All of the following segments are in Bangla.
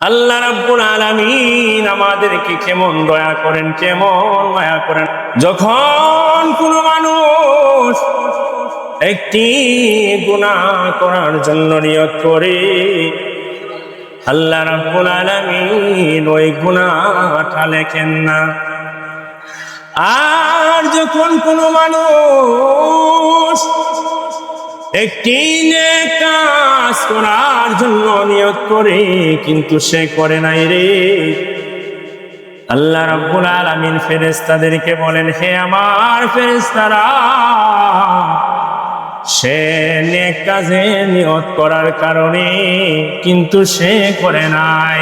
আল্লাহ রাব্বুল আলামিন আমাদেরকে কেমন দয়া করেন, কেমন মায়া করেন। যখন কোনো মানুষ একটি গুনাহ করার জন্য নিয়ত করে, আল্লাহ রাব্বুল আলামিন ওই গুনাহটা লেখেন না। আর যখন কোনো মানুষ একটি নেক কাজ করার জন্য নিয়ত করে, কিন্তু সে করে নাই রে। আল্লাহ রাব্বুল আলামিন ফেরেশতাদেরকে বলেন, হে আমার ফেরেশতারা, সে নেক কাজে নিয়ত করার কারণে কিন্তু সে করে নাই।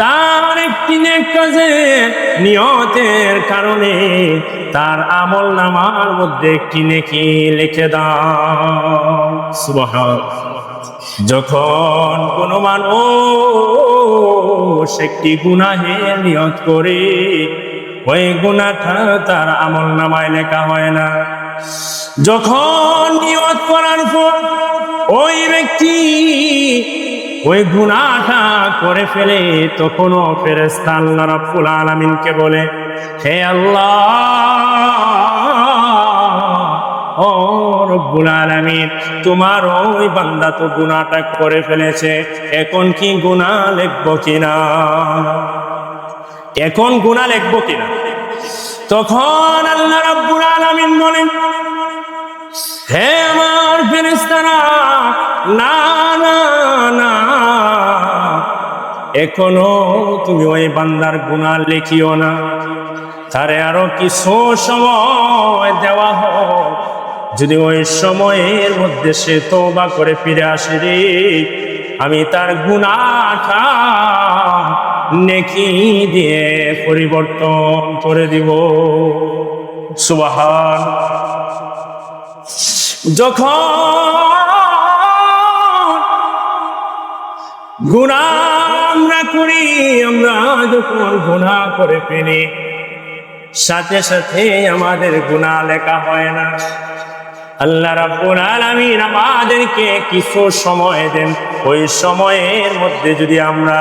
তার একটি নেক কাজে নিয়তের কারণে তার আমল নামার মধ্যে একটি নেকি লিখে দাও। সুবহান যখন কোনো মানুষ একটি গুনাহের নিয়ত করে, ওই গুনাহটা তার আমল নামায় লেখা হয় না। যখন নিয়ত করার পর ওই ব্যক্তি ওই গুনাহটা করে ফেলে, তখনও ফেরেস্তা আল্লাহ আলামিনকে বলে, হে আল্লাহ রব্বুল আলামিন, তোমার ওই বান্দা তো গুনাহটা করে ফেলেছে, এখন কি গুনাহ লিখব কিনা? এখন গুনাহ লিখব কিনা? তখন আল্লাহ রাব্বুল আলামিন বলেন, হে আমার ফেরেশতারা, না না না, এখনও তুমি ওই বান্দার গুনাহ লিখিও না। তারে আরও কিছু সময় দেওয়া হোক। যদি ওই সময়ের মধ্যে সে তওবা করে ফিরে আসে রে, আমি তার গুনাহটা নেকি দিয়ে পরিবর্তন করে দিব। সুবহান। যখন গুণা আমরা করি, আমরা যখন গুণা করে ফেলি, সাথে সাথে আমাদের গুণা লেখা হয় না। আল্লাহ রাব্বুল আলামিন আমাদেরকে কিছু সময় দেন। ওই সময়ের মধ্যে যদি আমরা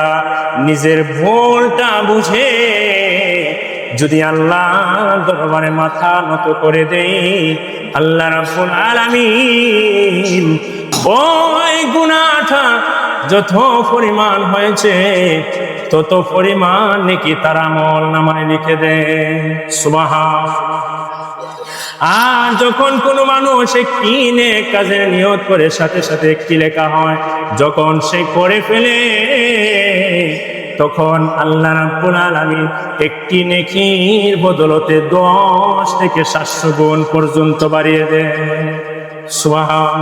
নিজের ভুলটা বুঝে, যদি আল্লাহ দরবারে মাথা নত করে দেই, আল্লাহ রাব্বুল আলামিন ওই গুনাহটা যত পরিমাণ হয়েছে, তত পরিমাণ নাকি তার আমল নামায় লিখে দেয় সুবহান আর যখন কোনো মানুষ একটি নেক কাজের নিয়ত করে, সাথে সাথে একটি লেখা হয়, যখন সে করে ফেলে, তখন আল্লাহ রাব্বুল আলামিন একটি নেকির বদলতে দশ থেকে সাতশো গুণ পর্যন্ত বাড়িয়ে দেয় সুবহান